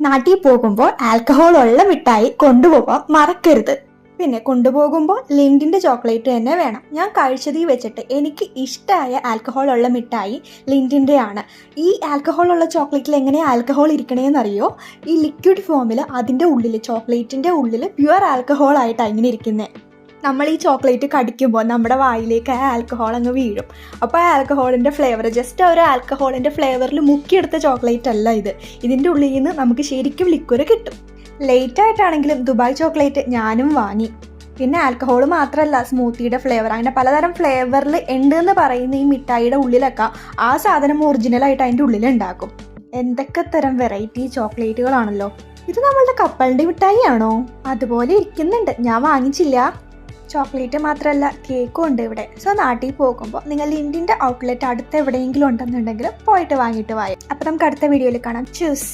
നാട്ടിൽ പോകുമ്പോൾ ആൽക്കഹോൾ ഉള്ള മിഠായി കൊണ്ടുപോകാൻ മറക്കരുത്. പിന്നെ കൊണ്ടുപോകുമ്പോൾ ലിൻഡിന്റെ ചോക്ലേറ്റ് തന്നെ വേണം. ഞാൻ കഴിച്ചതിൽ വെച്ചിട്ട് എനിക്ക് ഇഷ്ടമായ ആൽക്കഹോൾ ഉള്ള മിഠായി ലിൻഡിന്റെ ആണ്. ഈ ആൽക്കഹോൾ ഉള്ള ചോക്ലേറ്റിൽ എങ്ങനെയാണ് ആൽക്കഹോൾ ഇരിക്കണേന്നറിയോ ഈ ലിക്വിഡ് ഫോമിൽ അതിന്റെ ഉള്ളിൽ ചോക്ലേറ്റിന്റെ ഉള്ളിൽ പ്യുവർ ആൽക്കഹോൾ ആയിട്ടാണ് ഇങ്ങനെ ഇരിക്കുന്നത് നമ്മൾ ഈ ചോക്ലേറ്റ് കടിക്കുമ്പോൾ നമ്മുടെ വായിലേക്ക് ആൽക്കഹോൾ അങ്ങ് വീഴും. അപ്പോൾ ആ ആൽക്കഹോളിന്റെ ഫ്ലേവർ ജസ്റ്റ് ആ ഒരു ആൽക്കഹോളിന്റെ ഫ്ലേവറിൽ മുക്കിയെടുത്ത ചോക്ലേറ്റ് അല്ല ഇത്. ഇതിന്റെ ഉള്ളിൽ നിന്ന് നമുക്ക് ശരിക്കും ലിക്വർ കിട്ടും. ലേറ്റ് ആയിട്ടാണെങ്കിലും ദുബായ് ചോക്ലേറ്റ് ഞാനും വാങ്ങി. പിന്നെ ആൽക്കഹോൾ മാത്രമല്ല സ്മൂത്തിയുടെ ഫ്ലേവർ അങ്ങനെ പലതരം ഫ്ലേവറിൽ ഉണ്ട് എന്ന് പറയുന്ന ഈ മിഠായിയുടെ ഉള്ളിലൊക്കെ ആ സാധനം ഒറിജിനലായിട്ട് അതിന്റെ ഉള്ളിൽ ഉണ്ടാക്കും എന്തൊക്കെ തരം വെറൈറ്റി ചോക്ലേറ്റുകളാണല്ലോ ഇത് നമ്മളുടെ കപ്പലിന്റെ മിഠായിയാണോ? അതുപോലെ ഇരിക്കുന്നുണ്ട്. ഞാൻ വാങ്ങിച്ചില്ല. ചോക്ലേറ്റ് മാത്രമല്ല കേക്കും ഉണ്ട് ഇവിടെ. സോ നാട്ടിൽ പോകുമ്പോൾ നിങ്ങൾ ലിൻഡിന്റെ ഔട്ട്ലെറ്റ് അടുത്ത് എവിടെയെങ്കിലും ഉണ്ടെന്നുണ്ടെങ്കിൽ പോയിട്ട് വാങ്ങിയിട്ട് വായി. അപ്പോൾ നമുക്ക് അടുത്ത വീഡിയോയിൽ കാണാം. ചൂസ്